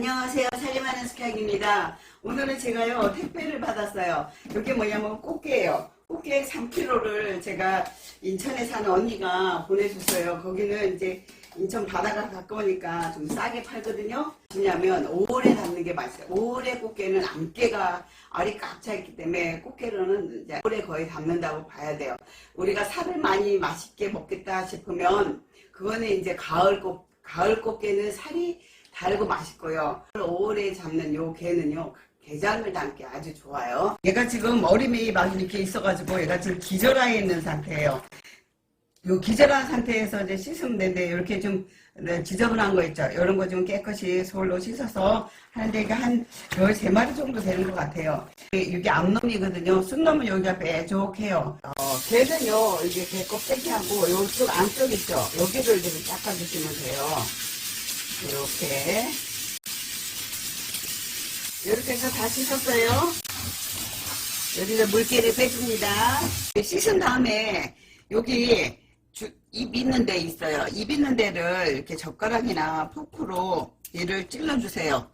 안녕하세요. 살림하는 스카입니다. 오늘은 제가요, 택배를 받았어요. 이게 뭐냐면 꽃게예요. 꽃게 3kg를 제가 인천에 사는 언니가 보내줬어요. 거기는 이제 인천 바다가 가까우니까 좀 싸게 팔거든요. 왜냐면 오래 담는 게 맛있어요. 오래 꽃게는 암깨가 알이 꽉 차 있기 때문에 꽃게로는 이제 오래 거의 담는다고 봐야 돼요. 우리가 살을 많이 맛있게 먹겠다 싶으면 그거는 이제 가을 꽃, 가을 꽃게는 살이 달고 맛있고요. 오래 잡는 요 게는요. 게장을 담기 아주 좋아요. 얘가 지금 어림이 막 이렇게 있어가지고 얘가 지금 기절해 있는 상태예요. 요 기절한 상태에서 이제 씻으면 되는데 이렇게 좀 네, 지저분한 거 있죠. 이런 거 좀 깨끗이 솔로 씻어서 하는데 이게 한 13마리 정도 되는 것 같아요. 이게 암놈이거든요. 순놈은 여기가 빼족해요. 어, 걔는요, 이게 개 껍데기하고 요쪽 안쪽 있죠. 여기를 좀 닦아주시면 돼요. 이렇게. 이렇게 해서 다 씻었어요. 여기서 물기를 빼줍니다. 씻은 다음에 여기 주- 입 있는 데 있어요. 입 있는 데를 이렇게 젓가락이나 포크로 얘를 찔러주세요.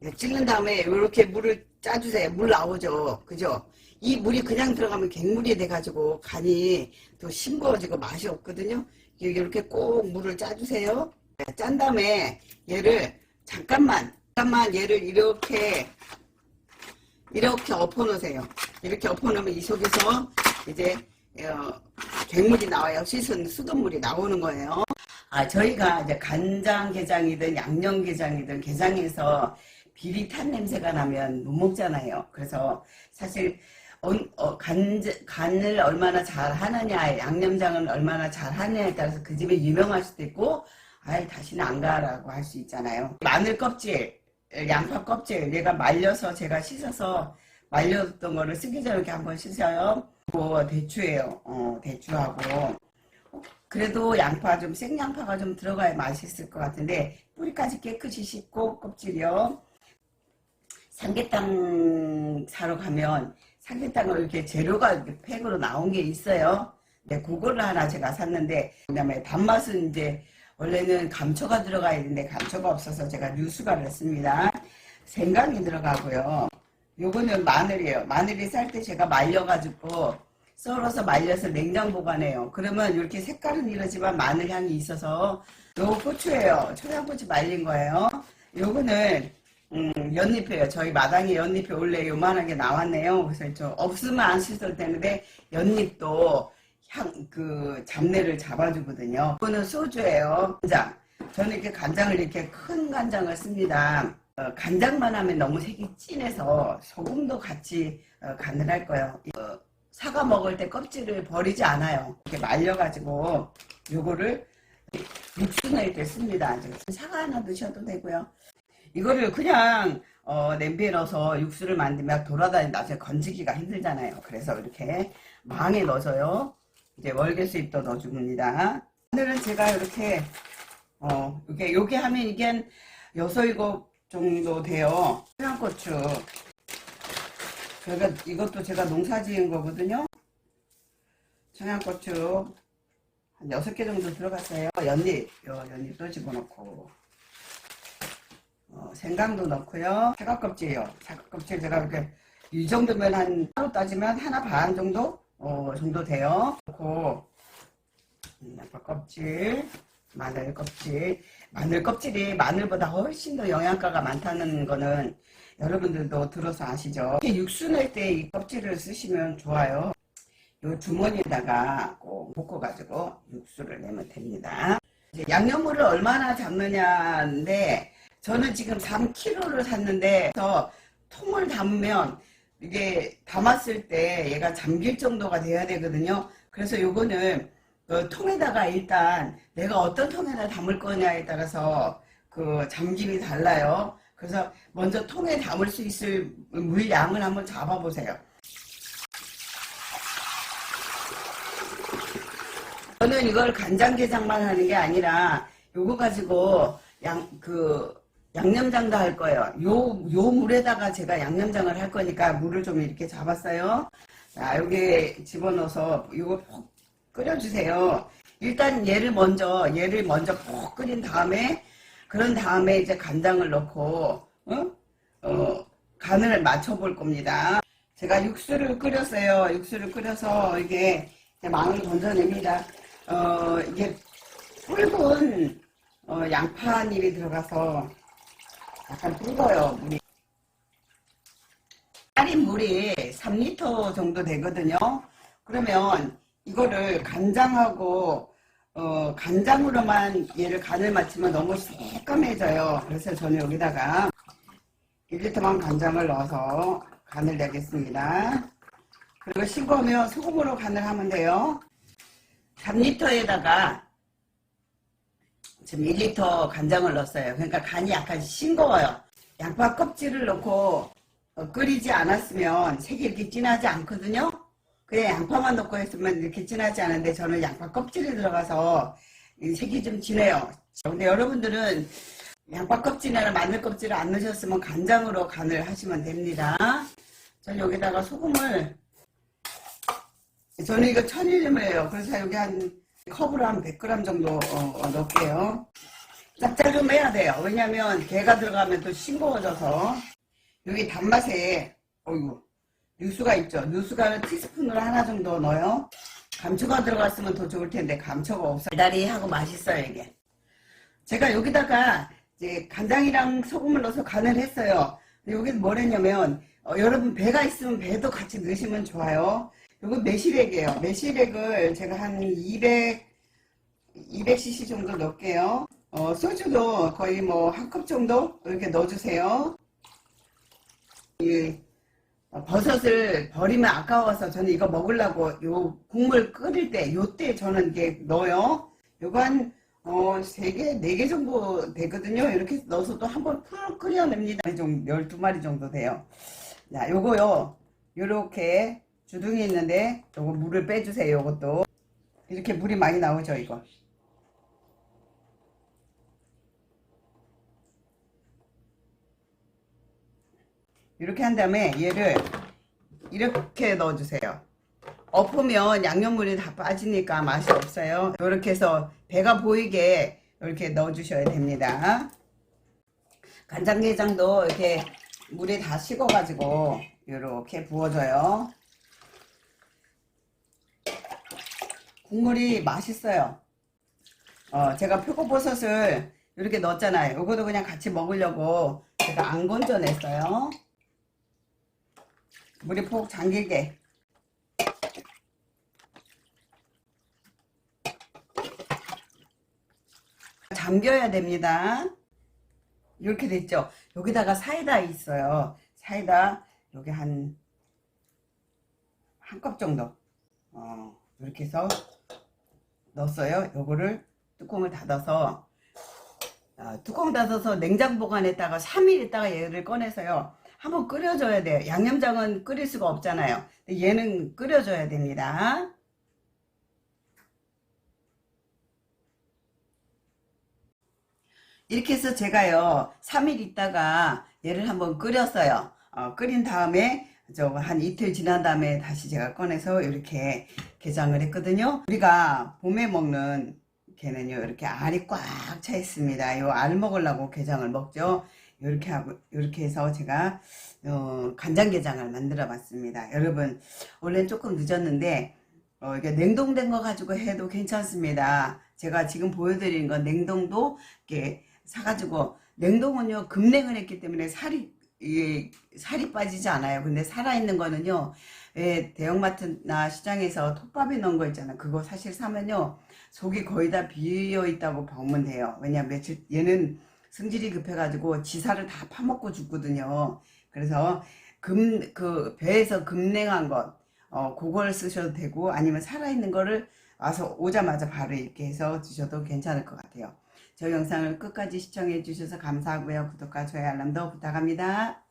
네, 찔른 다음에 이렇게 물을 짜주세요. 물 나오죠. 그죠? 이 물이 그냥 들어가면 갱물이 돼가지고 간이 또 싱거워지고 맛이 없거든요. 이렇게 꼭 물을 짜주세요. 네, 짠 다음에 얘를 잠깐만, 잠깐만 얘를 이렇게 이렇게 엎어놓으세요. 이렇게 엎어놓으면 이 속에서 이제 어, 갱물이 나와요. 씻은 수돗물이 나오는 거예요. 아, 저희가 이제 간장게장이든 양념게장이든 게장에서 비릿한 냄새가 나면 못 먹잖아요. 그래서 사실 어, 어, 간, 간을 얼마나 잘 하느냐, 양념장을 얼마나 잘 하느냐에 따라서 그 집이 유명할 수도 있고, 아이, 다시는 안 가라고 할 수 있잖아요. 마늘 껍질, 양파 껍질, 얘가 말려서 제가 씻어서 말렸던 거를 쓰기 전에 이렇게 한번 씻어요. 뭐 대추예요. 어, 대추하고. 그래도 양파 좀 생양파가 좀 들어가야 맛있을 것 같은데 뿌리까지 깨끗이 씻고 껍질이요. 삼계탕 사러 가면 삼계탕을 이렇게 재료가 이렇게 팩으로 나온 게 있어요. 네, 그거를 하나 제가 샀는데 그다음에 단맛은 이제 원래는 감초가 들어가야 되는데 감초가 없어서 제가 뉴스가를 했습니다. 생강이 들어가고요. 요거는 마늘이에요. 마늘이 쌀 때 제가 말려가지고 썰어서 말려서 냉장 보관해요. 그러면 이렇게 색깔은 이러지만 마늘 향이 있어서 요 고추예요. 청양고추 말린 거예요. 요거는 음, 연잎이에요. 저희 마당에 연잎이 원래 요만하게 나왔네요. 그래서 저 없으면 안 씻을 되는데 연잎도 향, 그 잡내를 잡아주거든요. 이거는 소주예요. 간장. 저는 이렇게 간장을 이렇게 큰 간장을 씁니다. 어, 간장만 하면 너무 색이 진해서 소금도 같이 어, 간을 할 거예요. 어, 사과 먹을 때 껍질을 버리지 않아요. 이렇게 말려가지고 요거를 육수 낼때 씁니다. 사과 하나 넣으셔도 되고요. 이거를 그냥 어, 냄비에 넣어서 육수를 만들면 돌아다니 나중에 건지기가 힘들잖아요. 그래서 이렇게 망에 넣어서요. 이제 월계수잎도 넣어줍니다. 오늘은 제가 이렇게 어 이게 요게 하면 이게 한 여섯 일곱 정도 돼요. 청양고추. 제가 이것도 제가 농사지은 거거든요. 청양고추 한 여섯 개 정도 들어갔어요. 연잎, 요 연잎도 집어넣고 어, 생강도 넣고요. 사과 껍질이요. 사과 껍질 제가 이렇게 이 정도면 한 하루 따지면 하나 반 정도 어, 정도 돼요. 음, 양파 껍질, 마늘 껍질. 마늘 껍질이 마늘보다 훨씬 더 영양가가 많다는 거는 여러분들도 들어서 아시죠? 이렇게 육수 낼 때 이 껍질을 쓰시면 좋아요. 요 주머니에다가 꼭 묶어가지고 육수를 내면 됩니다. 양념물을 얼마나 잡느냐인데 저는 지금 3kg를 샀는데 통을 담으면 이게 담았을 때 얘가 잠길 정도가 돼야 되거든요. 그래서 요거는 그 통에다가 일단 내가 어떤 통에다 담을 거냐에 따라서 그 잠김이 달라요. 그래서 먼저 통에 담을 수 있을 물량을 한번 잡아보세요. 저는 이걸 간장게장만 하는 게 아니라 요거 가지고 양 그 양념장도 할 거예요. 요 요 물에다가 제가 양념장을 할 거니까 물을 좀 이렇게 잡았어요. 자 여기 집어넣어서 이거 푹 끓여주세요. 일단 얘를 먼저 얘를 먼저 푹 끓인 다음에 그런 다음에 이제 간장을 넣고 어? 어, 간을 맞춰볼 겁니다. 제가 육수를 끓였어요. 육수를 끓여서 이게 망을 건져냅니다. 어, 이게 붉은 어, 양파잎이 들어가서 약간 붉어요, 물이. 끓인 물이 3리터 정도 되거든요. 그러면 이거를 간장하고 어, 간장으로만 얘를 간을 맞추면 너무 새까매져요. 그래서 저는 여기다가 1리터만 간장을 넣어서 간을 내겠습니다. 그리고 싱거우면 소금으로 간을 하면 돼요. 3리터에다가 지금 1리터 간장을 넣었어요. 그러니까 간이 약간 싱거워요. 양파 껍질을 넣고 어, 끓이지 않았으면 색이 이렇게 진하지 않거든요. 그냥 양파만 넣고 했으면 이렇게 진하지 않은데 저는 양파 껍질이 들어가서 이 색이 좀 진해요. 근데 여러분들은 양파 껍질이나 마늘 껍질을 안 넣으셨으면 간장으로 간을 하시면 됩니다. 저는 여기다가 소금을 저는 이거 천일염이에요. 그래서 여기 한 컵으로 한 100g 정도 어, 어, 넣을게요. 짭짤 좀 해야 돼요. 왜냐면 게가 들어가면 또 싱거워져서 여기 단맛에 어이구 뉴스가 있죠. 뉴스가는 티스푼으로 하나 정도 넣어요. 감초가 들어갔으면 더 좋을 텐데 감초가 없어. 달달이하고 맛있어요 이게. 제가 여기다가 이제 간장이랑 소금을 넣어서 간을 했어요. 여기는 뭘 했냐면 어, 여러분 배가 있으면 배도 같이 넣으시면 좋아요. 이거 매실액이에요. 매실액을 제가 한 200, 200cc 정도 넣을게요. 어, 소주도 거의 뭐 한 컵 정도 이렇게 넣어주세요. 이 어, 버섯을 버리면 아까워서 저는 이거 먹으려고 요 국물 끓일 때 요때 저는 이게 넣어요. 요거 한 어, 3개, 4개 정도 되거든요. 이렇게 넣어서 또 한번 푹 끓여냅니다. 좀 12마리 정도 돼요. 자, 요거요. 요렇게 주둥이 있는데 요거 물을 빼주세요. 요것도. 이렇게 물이 많이 나오죠, 이거. 이렇게 한 다음에 얘를 이렇게 넣어주세요. 엎으면 양념물이 다 빠지니까 맛이 없어요. 이렇게 해서 배가 보이게 이렇게 넣어 주셔야 됩니다. 간장게장도 이렇게 물이 다 식어 가지고 이렇게 부어줘요. 국물이 맛있어요. 어, 제가 표고버섯을 이렇게 넣었잖아요. 이거도 그냥 같이 먹으려고 제가 안 건져냈어요. 물이 푹 잠기게. 잠겨야 됩니다. 이렇게 됐죠? 여기다가 사이다 있어요. 사이다 여기 한 한 컵 정도. 어, 이렇게 해서 넣었어요. 요거를 뚜껑을 닫아서 아, 뚜껑 닫아서 냉장 보관했다가 3일 있다가 얘를 꺼내서요. 한번 끓여줘야 돼요. 양념장은 끓일 수가 없잖아요. 얘는 끓여줘야 됩니다. 이렇게 해서 제가요 3일 있다가 얘를 한번 끓였어요 어, 끓인 다음에 저한 이틀 지난 다음에 다시 제가 꺼내서 이렇게 게장을 했거든요. 우리가 봄에 먹는 게는요 이렇게 알이 꽉 차 있습니다. 요 알 먹으려고 게장을 먹죠. 이렇게 하고 이렇게 해서 제가 어, 간장게장을 만들어 봤습니다. 여러분 원래는 조금 늦었는데 어, 이게 냉동된 거 가지고 해도 괜찮습니다. 제가 지금 보여드리는 건 냉동도 이렇게 사가지고 냉동은요 급냉을 했기 때문에 살이 이게 살이 빠지지 않아요. 근데 살아있는 거는요 예, 대형마트나 시장에서 톱밥에 넣은 거 있잖아요. 그거 사실 사면요 속이 거의 다 비어 있다고 보면 돼요. 왜냐면 며칠 얘는 성질이 급해가지고 지살을 다 파먹고 죽거든요. 그래서 금 그 배에서 급냉한 것 어, 그걸 쓰셔도 되고 아니면 살아있는 거를 와서 오자마자 바로 이렇게 해서 드셔도 괜찮을 것 같아요. 저 영상을 끝까지 시청해 주셔서 감사하고요. 구독과 좋아요 알람도 부탁합니다.